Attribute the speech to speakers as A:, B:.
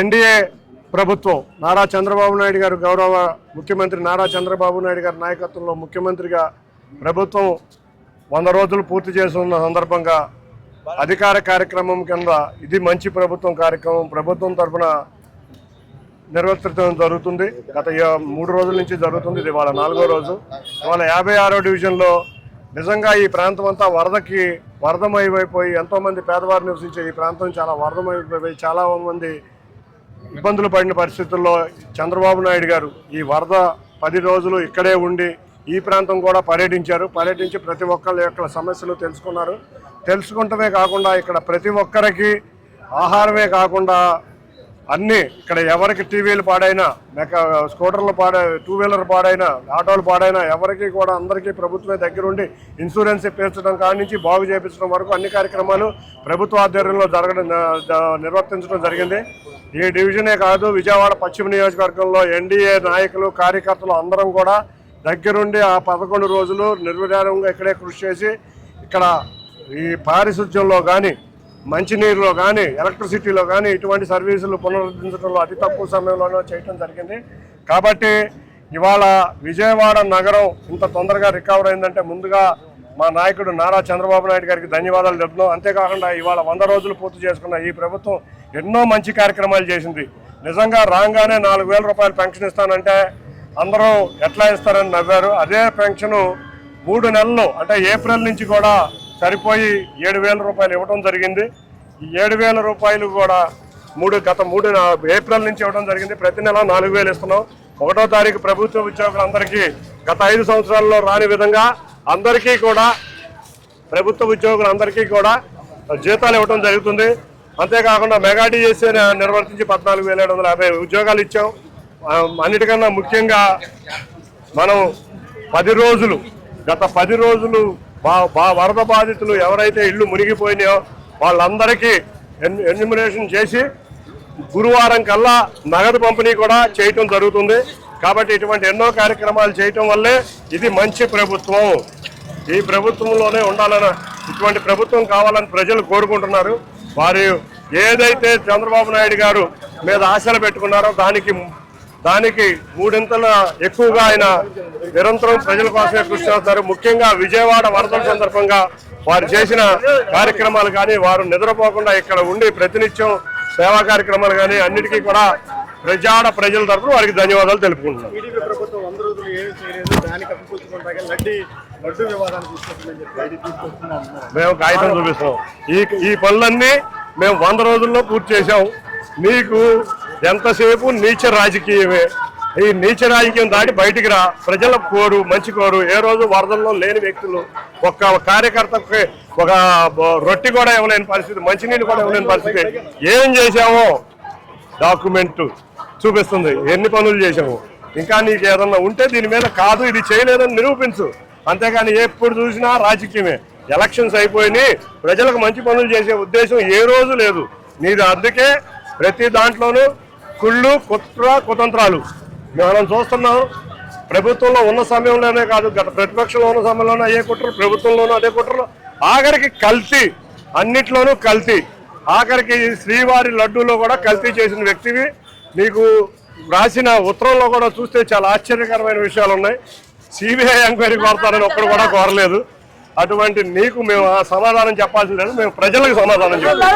A: NDA ప్రభుత్వం నారా చంద్రబాబు నాయుడు గారు గౌరవ ముఖ్యమంత్రి నారా చంద్రబాబు నాయుడు గారి నాయకత్వంలో ముఖ్యమంత్రిగా ప్రభుత్వం వంద రోజులు పూర్తి చేస్తున్న సందర్భంగా అధికార కార్యక్రమం కింద ఇది మంచి ప్రభుత్వం కార్యక్రమం. ప్రభుత్వం తరఫున నిర్వర్తించడం జరుగుతుంది. గత మూడు రోజుల నుంచి జరుగుతుంది. ఇది ఇవాళ నాలుగో రోజు. ఇవాళ యాభై ఆరో డివిజన్లో నిజంగా ఈ ప్రాంతం అంతా వరదకి వరదమైపోయి ఎంతోమంది పేదవారు నివసించే ఈ ప్రాంతం చాలా వరదమైపోయి చాలా మంది ఇబ్బందులు పడిన పరిస్థితుల్లో చంద్రబాబు నాయుడు గారు ఈ వరద పది రోజులు ఇక్కడే ఉండి ఈ ప్రాంతం కూడా పర్యటించారు. పర్యటించి ప్రతి ఒక్కళ్ళ యొక్క సమస్యలు తెలుసుకున్నారు. తెలుసుకుంటమే కాకుండా ఇక్కడ ప్రతి ఒక్కరికి ఆహారమే కాకుండా అన్నీ ఇక్కడ ఎవరికి టీవీలు పాడైనా మెక స్కూటర్లు పాడై టూ వీలర్ పాడైనా ఆటోలు పాడైనా ఎవరికి కూడా అందరికీ ప్రభుత్వమే దగ్గరుండి ఇన్సూరెన్స్ ఇప్పించడం కాడి నుంచి బాగు చేయించడం వరకు అన్ని కార్యక్రమాలు ప్రభుత్వ ఆధ్వర్యంలో జరగడం నిర్వర్తించడం జరిగింది. ఈ డివిజనే కాదు విజయవాడ పశ్చిమ నియోజకవర్గంలో ఎన్డీఏ నాయకులు కార్యకర్తలు అందరం కూడా దగ్గరుండి ఆ పదకొండు రోజులు నిర్విధానంగా ఇక్కడే కృషి చేసి ఇక్కడ ఈ పారిశుధ్యంలో కానీ మంచినీరులో కానీ ఎలక్ట్రిసిటీలో కానీ ఇటువంటి సర్వీసులు పునరుద్ధరించడంలో అతి తక్కువ సమయంలోనే చేయటం జరిగింది. కాబట్టి ఇవాళ విజయవాడ నగరం ఇంత తొందరగా రికవర్ అయిందంటే ముందుగా మా నాయకుడు నారా చంద్రబాబు నాయుడు గారికి ధన్యవాదాలు చెప్తున్నాం అంతేకాకుండా ఇవాళ వంద రోజులు పూర్తి చేసుకున్న ఈ ప్రభుత్వం ఎన్నో మంచి కార్యక్రమాలు చేసింది. నిజంగా రాగానే నాలుగు వేల రూపాయలు పెన్షన్ ఇస్తానంటే అందరూ ఎట్లా ఇస్తారని నవ్వారు. అదే పెన్షను మూడు నెలలు అంటే ఏప్రిల్ నుంచి కూడా సరిపోయి ఏడు వేల రూపాయలు ఇవ్వడం జరిగింది. ఈ ఏడు వేల రూపాయలు కూడా మూడు గత మూడు ఏప్రిల్ నుంచి ఇవ్వడం జరిగింది. ప్రతి నెల నాలుగు వేలు ఇస్తున్నాం. ఒకటో తారీఖు ప్రభుత్వ ఉద్యోగులందరికీ గత ఐదు సంవత్సరాల్లో రాని విధంగా అందరికీ కూడా ప్రభుత్వ ఉద్యోగులందరికీ కూడా జీతాలు ఇవ్వడం జరుగుతుంది. అంతేకాకుండా మెగా డిఎస్సీ నిర్వర్తించి పద్నాలుగు వేల ఏడు వందల యాభై ఉద్యోగాలు ఇచ్చాం. అన్నిటికన్నా ముఖ్యంగా మనం పది రోజులు గత పది రోజులు బా బా వరద బాధితులు ఎవరైతే ఇళ్ళు మునిగిపోయినాయో వాళ్ళందరికీ ఎన్ ఎన్యుమినేషన్ చేసి గురువారం కల్లా నగదు పంపిణీ కూడా చేయటం జరుగుతుంది. కాబట్టి ఇటువంటి ఎన్నో కార్యక్రమాలు చేయటం వల్లే ఇది మంచి ప్రభుత్వం. ఈ ప్రభుత్వంలోనే ఉండాలని ఇటువంటి ప్రభుత్వం కావాలని ప్రజలు కోరుకుంటున్నారు. వారు ఏదైతే చంద్రబాబు నాయుడు గారు మీద ఆశలు పెట్టుకున్నారో దానికి దానికి మూడింతల ఎక్కువగా ఆయన నిరంతరం ప్రజల కోసమే కృషి చేస్తారు. ముఖ్యంగా విజయవాడ వరదల సందర్భంగా వారు చేసిన కార్యక్రమాలు కానీ వారు నిద్రపోకుండా ఇక్కడ ఉండి ప్రతినిత్యం సేవా కార్యక్రమాలు కానీ అన్నిటికీ కూడా ప్రజాడ ప్రజల తరఫున వారికి ధన్యవాదాలు తెలుపుకుంటున్నాను
B: అంటున్నారు.
A: మేము కాగితం చూపిస్తాం. ఈ ఈ పనులన్నీ మేము వంద రోజుల్లో పూర్తి చేశాం. మీకు ఎంతసేపు నీచ రాజకీయమే? ఈ నీచ రాజకీయం దాటి బయటికి రా. ప్రజల కోరు మంచి కోరు. ఏ రోజు వరదల్లో లేని వ్యక్తులు. ఒక్క కార్యకర్తకి ఒక రొట్టి కూడా ఇవ్వలేని పరిస్థితి మంచినీళ్ళు కూడా ఇవ్వలేని పరిస్థితి. ఏం చేశామో డాక్యుమెంట్ చూపిస్తుంది. ఎన్ని పనులు చేసాము ఇంకా నీకు ఏదన్నా ఉంటే దీని మీద కాదు ఇది చేయలేదని నిరూపించు. అంతేగాని ఎప్పుడు చూసినా రాజకీయమే. ఎలక్షన్స్ అయిపోయినాయి. ప్రజలకు మంచి పనులు చేసే ఉద్దేశం ఏ రోజు లేదు. నీది అందుకే ప్రతి దాంట్లోనూ కుళ్ళు కుట్ర కుతంత్రాలు మనం చూస్తున్నాం ప్రభుత్వంలో ఉన్న సమయంలోనే కాదు గత ప్రతిపక్షంలో ఉన్న సమయంలోనే అయ్యే కుట్రలు ప్రభుత్వంలోనూ అదే కుట్రలు ఆఖరికి కల్తీ అన్నిట్లోనూ కల్తీ ఆఖరికి శ్రీవారి లడ్డూలో కూడా కల్తీ చేసిన వ్యక్తివి నీకు రాసిన ఉత్తరంలో కూడా చూస్తే చాలా ఆశ్చర్యకరమైన విషయాలు ఉన్నాయి సిబిఐ ఎంక్వైరీ కోరతారని ఒక్కడు కూడా కోరలేదు అటువంటి నీకు మేము ఆ సమాధానం చెప్పాల్సి లేదు మేము ప్రజలకు సమాధానం
C: చెప్పాలి